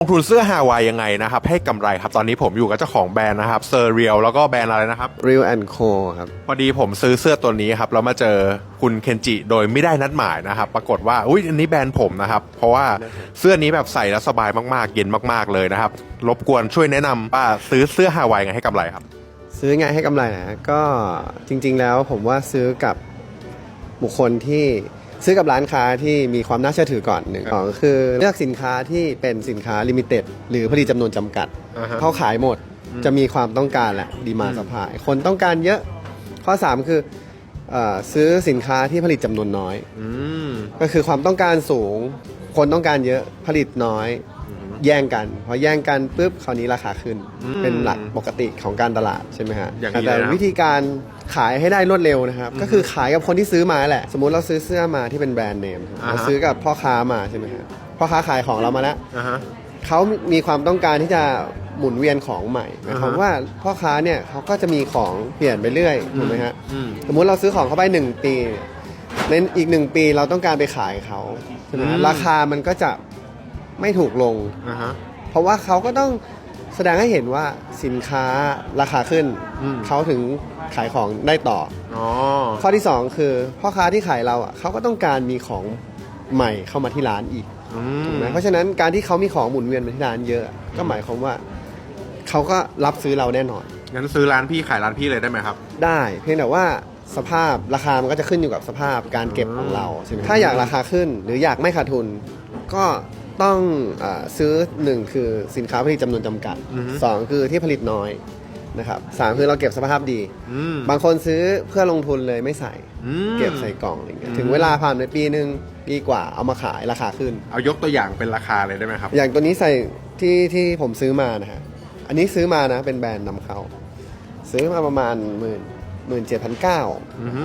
ลงทุนเสื้อฮาวายยังไงนะครับ ให้กำไรครับ ตอนนี้ผมอยู่กับเจ้าของแบรนด์นะครับเซอร์เรียลแล้วก็แบรนด์อะไรนะครับ Real and Co ครับ พอดีผมซื้อเสื้อตัวนี้ครับแล้วมาเจอคุณเคนจิโดยไม่ได้นัดหมายนะครับ ปรากฏว่าอุ้ยอันนี้แบรนด์ผมนะครับ เพราะว่าเสื้อนี้แบบใส่แล้วสบายมากๆ เย็นมากๆเลยนะครับ รบกวนช่วยแนะนำว่าซื้อเสื้อฮาวายยังไงให้กำไรครับ ซื้อไงให้กำไรนะก็จริงๆแล้วผมว่าซื้อกับบุคคลที่ ซื้อกับร้านค้าที่มีความน่าเชื่อถือก่อนหนึ่งสองคือเลือกสินค้าที่เป็นสินค้าลิมิเต็ดหรือผลิตจำนวนจำกัด อ่าฮะ เขาขายหมดจะมีความต้องการแหละดีมาสอืมปายคนต้องการเยอะ ข้อ 3 คือเออซื้อสินค้าที่ผลิตจำนวนน้อย อืม ก็คือความต้องการสูง คนต้องการเยอะผลิตน้อย แย่งกัน พอแย่งกันปุ๊บคราวนี้ราคาขึ้น อืมเป็นหลักปกติของการตลาดใช่ไหมฮะอย่างนี้แต่เลยนะ วิธีการขายให้ได้รวดเร็วนะครับ ก็คือขายกับคนที่ซื้อมาแหละ สมมุติเราซื้อเสื้อมาที่เป็นแบรนด์เนมอ่าฮะ เราซื้อกับพ่อค้ามาใช่ไหมฮะพ่อค้าขายของเรามาแล้ว อ่าฮะ เขามีความต้องการที่จะหมุนเวียนของใหม่หมายความอ่าฮะ ว่าพ่อค้าเนี่ยเขาก็จะมีของเปลี่ยนไปเรื่อยถูกไหมฮะ อืม สมมุติเราซื้อของเขาไปหนึ่งปี ในอีกหนึ่งปีเราต้องการไปขายเขาใช่ไหมฮะอืม ราคามันก็จะ ไม่ถูกลง อ่าฮะ เพราะว่าเขาก็ต้องแสดงให้เห็นว่าสินค้าราคาขึ้น อืม เขาถึงขายของได้ต่อ อ๋อ ข้อที่ 2 คือพ่อค้าที่ขายเราอะเขาก็ต้องการมีของใหม่เข้ามาที่ร้านอีกอืถูมกไหมเพราะฉะนั้นการที่เขามีของหมุนเวียนมาที่ร้านเยอะ ก็หมายความว่าเขาก็รับซื้อเราแน่นอน งั้นซื้อร้านพี่ขายร้านพี่เลยได้ไหมครับ ได้เพียงแต่ว่าสภาพราคามันก็จะขึ้นอยู่กับสภาพการเก็บของเราใช่ไหมถ้าอยากราคาขึ้นหรืออยากไม่ขาดทุน ก็ ต้องอาซื้อหนึ่งคือสินค้าผลิตจำนวนจำกัดอือฮึสองคือที่ผลิตน้อยนะครับสามคือเราเก็บสภาพดีอืมบางคนซื้อเพื่อลงทุนเลยไม่ใส่อืมเก็บใส่กล่องอะไรเงี้ยอืมถึงเวลาผ่านไปปีหนึ่งปีกว่าเอามาขายราคาขึ้น เอายกตัวอย่างเป็นราคาเลยได้ไหมครับ อย่างตัวนี้ใส่ที่ที่ผมซื้อมานะฮะอันนี้ซื้อมานะเป็นแบรนด์นำเข้า ซื้อมาประมาณหมื่นหมื่นเจ็ดพันเก้าอือฮึ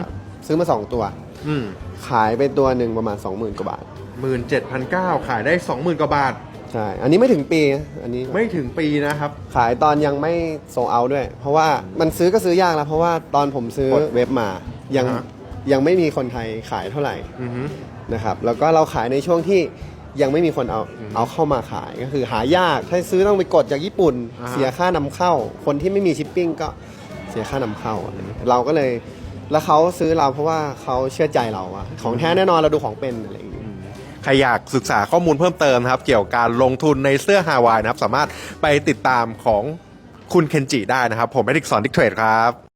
ซื้อมาสองตัวอืมขายไปตัวหนึ่งประมาณสองหมื่นกว่าบาท หมื่นเจ็ดพันเก้าขายได้สองหมื่นกว่าบาท ใช่ อันนี้ไม่ถึงปีนะอันนี้ไม่ถึงปีนะครับ ขายตอนยังไม่โซเอาด้วย เพราะว่ามันซื้อก็ซื้อยากแล้ว เพราะว่าตอนผมซื้อเว็บมา ยังอ่าฮะ ยังไม่มีคนไทยขายเท่าไหร่อือฮึ นะครับ แล้วก็เราขายในช่วงที่ยังไม่มีคนเอาอืมเอาเข้ามาขายก็คือหายาก ถ้าซื้อต้องไปกดจากญี่ปุ่น อ่าฮะ เสียค่านำเข้า คนที่ไม่มีชิปปิ้งก็เสียค่านำเข้าอะไรเงี้ยเราก็เลย แล้วเขาซื้อเราเพราะว่าเขาเชื่อใจเราอะของแท้แน่นอนเราดูของเป็นอะไรอย่างเงี้ย ใครอยากศึกษาข้อมูลเพิ่มเติมนะครับ เกี่ยวกับการลงทุนในเสื้อฮาวายนะครับ สามารถไปติดตามของคุณเคนจิได้นะครับ ผมแอดิกสอนดิกเทรดครับ